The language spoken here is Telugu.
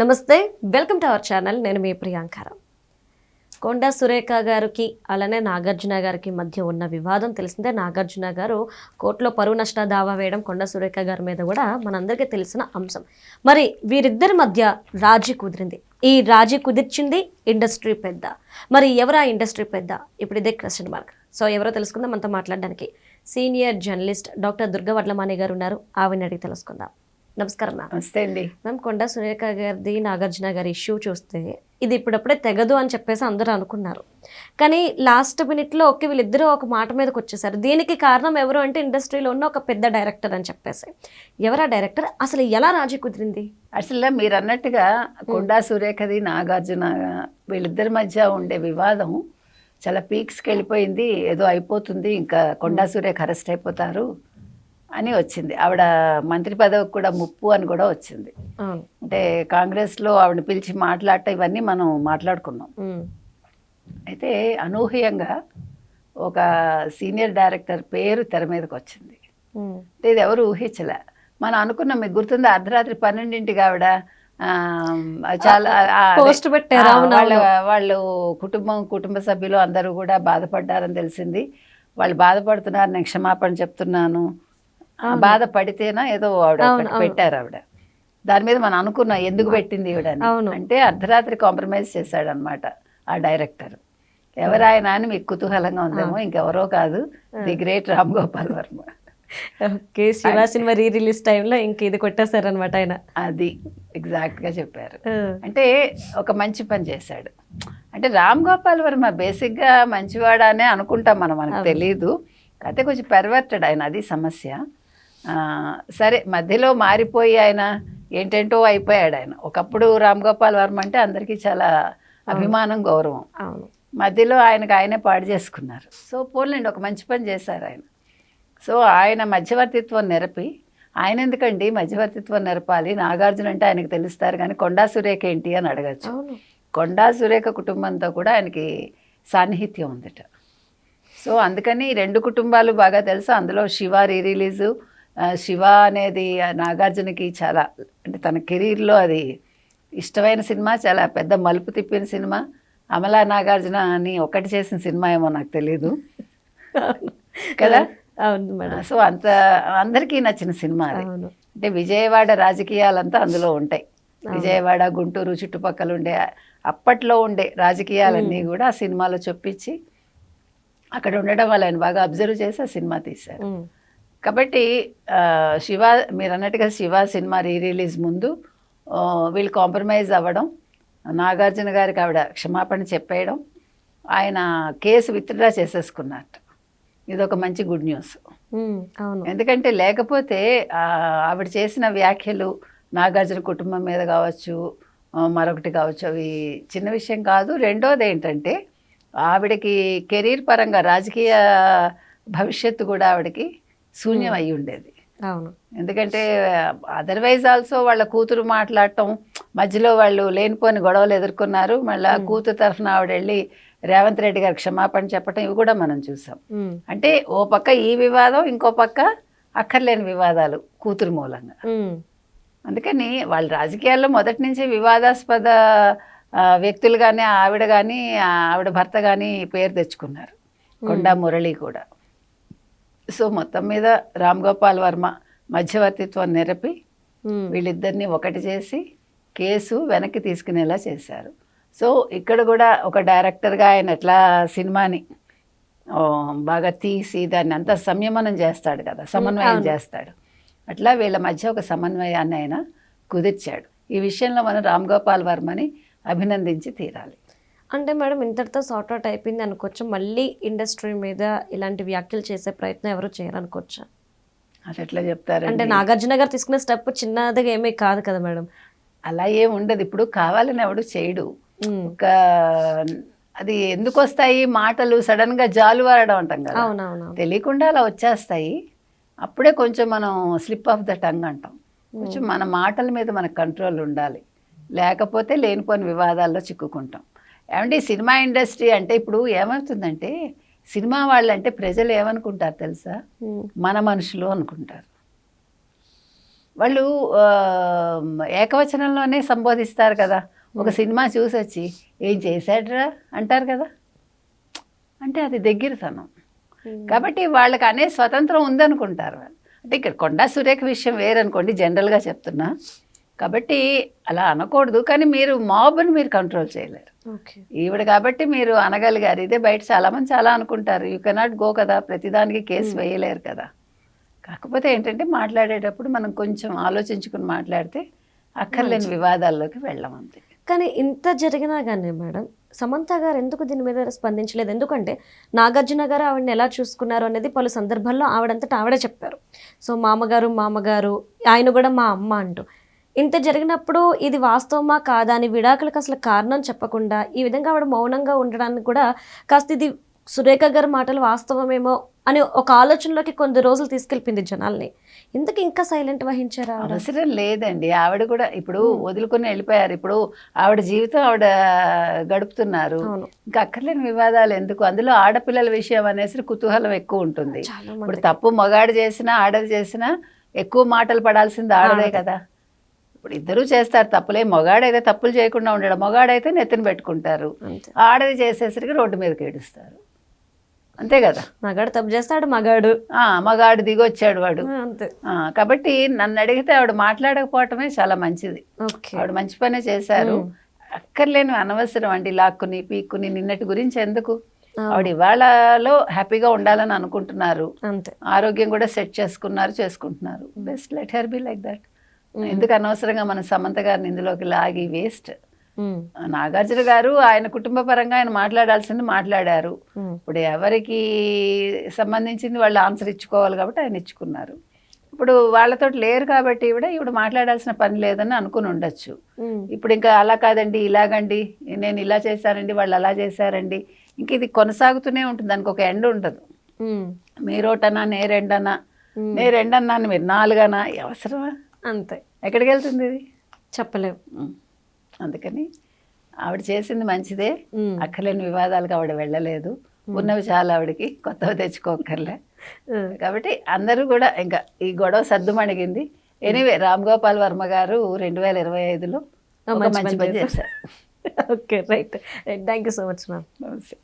నమస్తే వెల్కమ్ టు అవర్ ఛానల్. నేను మీ ప్రియాంకారం. కొండా సురేఖ గారికి అలానే నాగార్జున గారికి మధ్య ఉన్న వివాదం తెలిసిందే. నాగార్జున గారు కోర్టులో పరువు నష్ట దావా వేయడం కొండా సురేఖ గారి మీద కూడా మనందరికీ తెలిసిన అంశం. మరి వీరిద్దరి మధ్య రాజీ కుదిరింది. ఈ రాజీ కుదిర్చింది ఇండస్ట్రీ పెద్ద. మరి ఎవరా ఇండస్ట్రీ పెద్ద? ఇప్పుడు ఇదే క్వశ్చన్ మార్క్. సో ఎవరో తెలుసుకుందాం మనతో మాట్లాడడానికి. Senior journalist doctor Durga Vadlamani garu ఉన్నారు. ఆవిడని అడిగి తెలుసుకుందాం. నమస్కారం మ్యామ్ నమస్తే అండి. మ్యామ్ కొండా సురేఖ గారిది నాగార్జున గారి ఇష్యూ చూస్తే ఇది ఇప్పుడప్పుడే తెగదు అని చెప్పేసి అందరూ అనుకున్నారు. కానీ లాస్ట్ మినిట్లో ఒకే వీళ్ళిద్దరూ ఒక మాట మీదకి వచ్చేసారు. దీనికి కారణం ఎవరు అంటే ఇండస్ట్రీలో ఉన్న ఒక పెద్ద డైరెక్టర్ అని చెప్పేసి. ఎవరా డైరెక్టర్ అసలు ఎలా రాజీ కుదిరింది? అసలు మీరు అన్నట్టుగా కొండా సురేఖది నాగార్జున వీళ్ళిద్దరి మధ్య ఉండే వివాదం చాలా పీక్స్కి వెళ్ళిపోయింది ఏదో అయిపోతుంది ఇంకా కొండా సురేఖ అరెస్ట్ అయిపోతారు. అని వచ్చింది. ఆవిడ మంత్రి పదవికి కూడా ముప్పు అని కూడా వచ్చింది. అంటే కాంగ్రెస్లో ఆవిడ పిలిచి మాట్లాడటం ఇవన్నీ మనం మాట్లాడుకున్నాం. అయితే అనూహ్యంగా ఒక సీనియర్ డైరెక్టర్ పేరు తెర మీదకి వచ్చింది. అంటే ఇది ఎవరు ఊహించలే. మనం అనుకున్నాం మీకు గుర్తుంది? అర్ధరాత్రి పన్నెండింటికి ఆవిడ చాలా పోస్ట్ పెట్టారు, వాళ్ళ. వాళ్ళు కుటుంబం కుటుంబ సభ్యులు అందరూ కూడా బాధపడ్డారని తెలిసింది. వాళ్ళు బాధపడుతున్నారు నేను క్షమాపణ చెప్తున్నాను. ఆ, బాధపడితేనా ఏదో ఆవిడ. పెట్టారు ఆవిడ. దాని మీద మనం అనుకున్నాం ఎందుకు పెట్టింది ఈవిడ. అంటే అర్ధరాత్రి కాంప్రమైజ్ చేశాడనమాట ఆ డైరెక్టర్. ఎవరాయన అని మీకు కుతూహలంగా ఉందేమో ఇంకెవరో కాదు the great Ram Gopal Varma. Okay Shiva cinema rerelease టైంలో ఇంక ఇది కొట్టేశారనమాట ఆయన. అది exact గా చెప్పారు. అంటే ఒక మంచి పని చేశాడు. అంటే రామ్ గోపాల్ వర్మ బేసిక్గా మంచివాడానే అనుకుంటాం మనం మనకు తెలియదు కాకపోతే కొంచెం పెర్వర్టెడ్ ఆయన అది సమస్య. సరే మధ్యలో మారిపోయి ఆయన ఏంటేంటో అయిపోయాడు ఆయన. ఒకప్పుడు రామ్ గోపాల్ వర్మ అంటే అందరికీ చాలా అభిమానం గౌరవం. మధ్యలో ఆయనకు ఆయనే పాడు చేసుకున్నారు. సో పోలేండి ఒక మంచి పని చేశారు ఆయన. సో ఆయన మధ్యవర్తిత్వం నెరపి ఆయన ఎందుకండి మధ్యవర్తిత్వం నెరపాలి? నాగార్జున అంటే ఆయనకు తెలుస్తారు కానీ కొండా సురేఖ ఏంటి అని అడగచ్చు. కొండా సురేఖ కుటుంబంతో కూడా ఆయనకి సాన్నిహిత్యం ఉందట. సో అందుకని రెండు కుటుంబాలు బాగా తెలుసు. అందులో శివ రీ రిలీజు శివ అనేది నాగార్జునకి చాలా అంటే తన కెరీర్లో అది ఇష్టమైన సినిమా చాలా పెద్ద మలుపు తిప్పిన సినిమా. అమలా నాగార్జున అని ఒకటి చేసిన సినిమా ఏమో నాకు తెలీదు. కదా? అవును మేడం. సో అంత అందరికీ నచ్చిన సినిమా అది. అంటే విజయవాడ రాజకీయాలంతా అందులో ఉంటాయి. విజయవాడ గుంటూరు చుట్టుపక్కల ఉండే అప్పట్లో ఉండే రాజకీయాలన్నీ కూడా ఆ సినిమాలో చొప్పించి అక్కడ ఉండడం వల్ల ఆయన బాగా అబ్జర్వ్ చేసి ఆ సినిమా తీశారు. కాబట్టి శివ మీరు అన్నట్టుగా శివ సినిమా రీ రిలీజ్ ముందు వీళ్ళు కాంప్రమైజ్ అవ్వడం నాగార్జున గారికి ఆవిడ క్షమాపణ చెప్పేయడం ఆయన కేసు విత్డ్రా చేసేసుకున్నట్టు. ఇది ఒక మంచి గుడ్ న్యూస్. ఎందుకంటే లేకపోతే ఆవిడ చేసిన వ్యాఖ్యలు నాగార్జున కుటుంబం మీద కావచ్చు మరొకటి కావచ్చు అవి చిన్న విషయం కాదు. రెండోది ఏంటంటే ఆవిడకి కెరీర్ పరంగా రాజకీయ భవిష్యత్తు కూడా ఆవిడకి శూన్యం అయి ఉండేది. అవును. ఎందుకంటే అదర్వైజ్ ఆల్సో వాళ్ళ కూతురు మాట్లాడటం మధ్యలో వాళ్ళు లేనిపోని గొడవలు ఎదుర్కొన్నారు. మళ్ళీ కూతురు తరఫున ఆవిడ వెళ్ళి రేవంత్ రెడ్డి గారికి క్షమాపణ చెప్పడం ఇవి కూడా మనం చూసాం. అంటే ఓ పక్క ఈ వివాదం ఇంకో పక్క అక్కర్లేని వివాదాలు కూతురు మూలంగా. అందుకని వాళ్ళ రాజకీయాల్లో మొదటి నుంచి వివాదాస్పద వ్యక్తులు కానీ ఆవిడ కానీ ఆవిడ భర్త కానీ పేరు తెచ్చుకున్నారు. కొండా మురళి కూడా. సో మొత్తం మీద రామ్ గోపాల్ వర్మ మధ్యవర్తిత్వం నెరపి ఉమ్. వీళ్ళిద్దరిని ఒకటి చేసి కేసు వెనక్కి తీసుకునేలా చేశారు. సో ఇక్కడ కూడా ఒక డైరెక్టర్గా ఆయన ఎట్లా సినిమాని బాగా తీసి దాన్ని అంతా సంయమనం చేస్తాడు కదా సమన్వయం చేస్తాడు. అట్లా వీళ్ళ మధ్య ఒక సమన్వయాన్ని ఆయన కుదిర్చాడు. ఈ విషయంలో మనం రామ్ గోపాల్ వర్మని అభినందించి తీరాలి. అంటే మేడం ఇంతటితో సార్ట్ అవుట్ అయిపోయింది అనుకోవచ్చు? మళ్ళీ ఇండస్ట్రీ మీద ఇలాంటి వ్యాఖ్యలు చేసే ప్రయత్నం ఎవరు చేయరనుకోవచ్చా అది ఎట్లా చెప్తారు అంటే నాగార్జున గారు తీసుకున్న స్టెప్ చిన్నదిగా ఏమీ కాదు కదా మేడం. అలా ఏం ఉండదు. ఇప్పుడు కావాలని ఎవడు చేయడు. ఒక అది ఎందుకు వస్తాయి? మాటలు సడన్గా జాలు వారడం అంటాం కదా. అవునవును తెలియకుండా అలా వచ్చేస్తాయి. అప్పుడే కొంచెం మనం స్లిప్ ఆఫ్ ద టంగ్ అంటాం. కొంచెం మన మాటల మీద మనకు కంట్రోల్ ఉండాలి. లేకపోతే లేనిపోని వివాదాల్లో చిక్కుకుంటాం. ఏమంటే సినిమా ఇండస్ట్రీ అంటే ఇప్పుడు ఏమవుతుందంటే సినిమా వాళ్ళంటే ప్రజలు ఏమనుకుంటారు తెలుసా. మన మనుషులు అనుకుంటారు. వాళ్ళు ఏకవచనంలోనే సంబోధిస్తారు కదా. ఒక సినిమా చూసి వచ్చి ఏం చేశాడ్రా? అంటారు కదా. అంటే అది దగ్గరతనం. కాబట్టి వాళ్ళకి అనే స్వతంత్రం ఉందనుకుంటారు వాళ్ళు. అంటే ఇక్కడ కొండా సురేఖ విషయం వేరనుకోండి జనరల్గా చెప్తున్నా. కాబట్టి అలా అనకూడదు. కానీ మీరు మాబ్ని మీరు కంట్రోల్ చేయలేరు. ఓకే. ఈవిడ కాబట్టి మీరు అనగలిగారు. ఇదే బయట చాలామంది చాలా అనుకుంటారు. యూ కెనాట్ గో కదా ప్రతిదానికి కేసు వేయలేరు కదా. కాకపోతే ఏంటంటే మాట్లాడేటప్పుడు మనం కొంచెం ఆలోచించుకుని మాట్లాడితే అక్కర్లేని వివాదాల్లోకి వెళ్ళం అంతే. కానీ ఇంత జరిగినా కానీ మేడం సమంత గారు ఎందుకు దీని మీద స్పందించలేదు? ఎందుకంటే నాగార్జున గారు ఆవిడని ఎలా చూసుకున్నారు అనేది పలు సందర్భాల్లో ఆవిడంతటా ఆవిడే చెప్పారు. సో మామగారు మామగారు ఆయన కూడా మా అమ్మ అంటూ. ఇంత జరిగినప్పుడు ఇది వాస్తవమా కాదా అని విడాకులకు అసలు కారణం చెప్పకుండా ఈ విధంగా ఆవిడ మౌనంగా ఉండడానికి కూడా కాస్త ఇది సురేఖ గారి మాటలు వాస్తవమేమో అని ఒక ఆలోచనలోకి కొన్ని రోజులు తీసుకెళ్ళింది జనాల్ని. ఎందుకు ఇంకా సైలెంట్ వహించారు అవసరం లేదండి. ఆవిడ కూడా ఇప్పుడు వదులుకొని వెళ్ళిపోయారు. ఇప్పుడు ఆవిడ జీవితం ఆవిడ గడుపుతున్నారు. ఇంకా అక్కర్లేని వివాదాలు ఎందుకు? అందులో ఆడపిల్లల విషయం అనేసి కుతూహలం ఎక్కువ ఉంటుంది. ఇప్పుడు తప్పు మగాడు చేసినా ఆడది చేసినా ఎక్కువ మాటలు పడాల్సింది ఆడదే. కదా. ఇప్పుడు ఇద్దరూ చేస్తారు తప్పులే. మగాడైతే తప్పులు చేయకుండా ఉండడం మగాడైతే నెత్తిన పెట్టుకుంటారు. ఆడది చేసేసరికి రోడ్డు మీదకి ఏడుస్తారు. అంతే కదా? మగాడు తప్పు చేస్తాడు మగాడు. ఆ, మగాడు దిగొచ్చాడు వాడు. ఆ, అంతే. కాబట్టి నన్ను అడిగితే ఆవిడ మాట్లాడకపోవటమే చాలా మంచిది. ఆవిడ మంచి పనే చేశారు. అక్కర్లేని అనవసరం అండి లాక్కుని పీక్కుని నిన్నటి గురించి ఎందుకు? ఆవిడ ఇవాళలో హ్యాపీగా ఉండాలని అనుకుంటున్నారు. ఆరోగ్యం కూడా సెట్ చేసుకున్నారు చేసుకుంటున్నారు. Best let her be like that. ఎందుకు అనవసరంగా మన సమంత గారిని ఇందులోకి లాగి వేస్ట్? నాగార్జున గారు ఆయన కుటుంబ పరంగా ఆయన మాట్లాడాల్సింది మాట్లాడారు. ఇప్పుడు ఎవరికి సంబంధించింది వాళ్ళు ఆన్సర్ ఇచ్చుకోవాలి కాబట్టి ఆయన ఇచ్చుకున్నారు. ఇప్పుడు వాళ్ళతో లేరు కాబట్టి ఈవిడ ఈవిడ మాట్లాడాల్సిన పని లేదని అనుకుని ఉండొచ్చు. ఇప్పుడు ఇంకా అలా కాదండి ఇలాగండి నేను ఇలా చేశానండి వాళ్ళు అలా చేశారండి. ఇంక ఇది కొనసాగుతూనే ఉంటుంది దానికి ఒక ఎండ్ ఉండదు. మీరోటనా నే రెండనా ఉమ్. నే రెండన్నాను మీరు నాలుగనా? అవసరమా? అంతే. ఎక్కడికి వెళ్తుంది ఇది? చెప్పలేం. ఉమ్. అందుకని ఆవిడ చేసింది మంచిదే. అక్కర్లేని వివాదాలకు ఆవిడ వెళ్ళలేదు. ఉన్నవి చాలా ఆవిడకి కొత్తవి తెచ్చుకోకర్లే. కాబట్టి అందరూ కూడా ఇంకా ఈ గొడవ సద్దుమణిగింది ఎనీవే రామ్ గోపాల్ వర్మ గారు రెండు వేల ఇరవై ఐదులో మంచి పని పని చేశారు. Okay right thank you so much ma'am. నమస్తే.